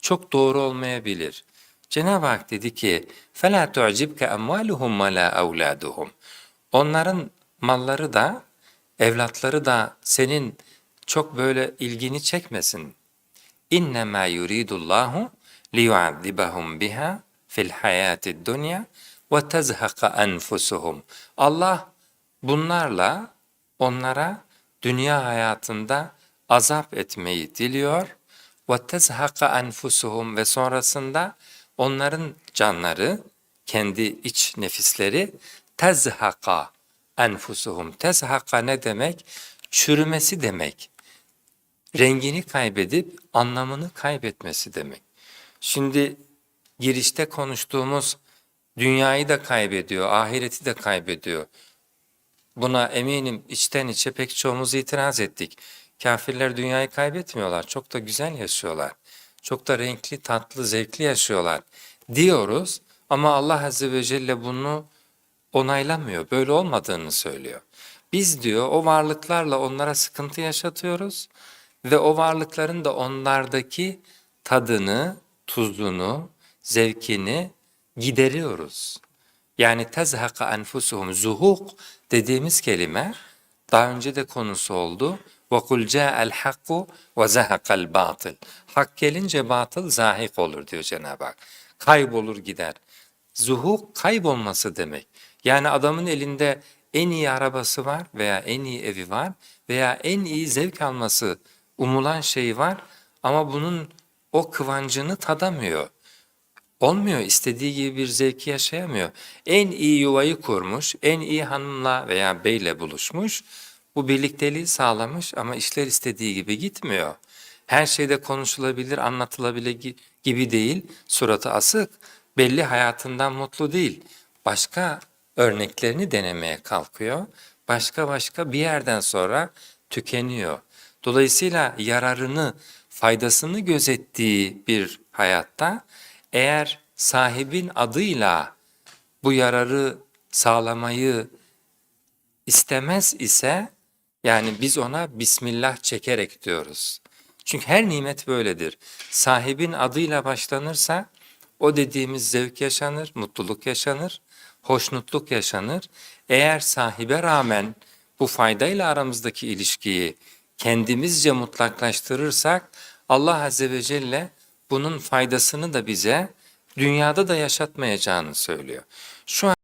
çok doğru olmayabilir. Cenab-ı Hak dedi ki: "Fela tu'cibke amwaluhum ve la auladuhum." Onların malları da evlatları da senin çok böyle ilgini çekmesin. İnne ma yuridullahu li yu'azzibahum biha fil hayatid dunya ve tezhaka enfusuhum. Allah bunlarla onlara dünya hayatında azap etmeyi diliyor tezhaqa enfusuhum ve sonrasında onların canları kendi iç nefisleri tezhaqa enfusuhum. Tezhaqa ne demek? Çürümesi demek rengini kaybedip anlamını kaybetmesi demek. Şimdi girişte konuştuğumuz dünyayı da kaybediyor, ahireti de kaybediyor. Buna eminim içten içe pek çoğumuz itiraz ettik. Kafirler dünyayı kaybetmiyorlar, çok da güzel yaşıyorlar. Çok da renkli, tatlı, zevkli yaşıyorlar diyoruz ama Allah Azze ve Celle bunu onaylamıyor, böyle olmadığını söylüyor. Biz diyor o varlıklarla onlara sıkıntı yaşatıyoruz ve o varlıkların da onlardaki tadını, tuzunu, zevkini gideriyoruz. Yani tezhaka enfusuhum zuhuk dediğimiz kelime daha önce de konusu oldu. Ca'al hakku ve zahakal batıl. Hak gelince batıl zahik olur diyor Cenab-ı Hak. Kaybolur gider. Zuhuk kaybolması demek. Yani adamın elinde en iyi arabası var veya en iyi evi var veya en iyi zevk alması umulan şey var ama bunun o kıvancını tadamıyor. Olmuyor, istediği gibi bir zevki yaşayamıyor. En iyi yuvayı kurmuş, en iyi hanımla veya beyle buluşmuş, bu birlikteliği sağlamış ama işler istediği gibi gitmiyor. Her şeyde konuşulabilir, anlatılabilir gibi değil, suratı asık, belli hayatından mutlu değil. Başka örneklerini denemeye kalkıyor, başka başka bir yerden sonra tükeniyor. Dolayısıyla yararını, faydasını gözettiği bir hayatta eğer sahibin adıyla bu yararı sağlamayı istemez ise yani biz ona Bismillah çekerek diyoruz. Çünkü her nimet böyledir. Sahibin adıyla başlanırsa o dediğimiz zevk yaşanır, mutluluk yaşanır, hoşnutluk yaşanır. Eğer sahibe rağmen bu faydayla aramızdaki ilişkiyi kendimizce mutlaklaştırırsak Allah Azze ve Celle bunun faydasını da bize dünyada da yaşatmayacağını söylüyor. Şu an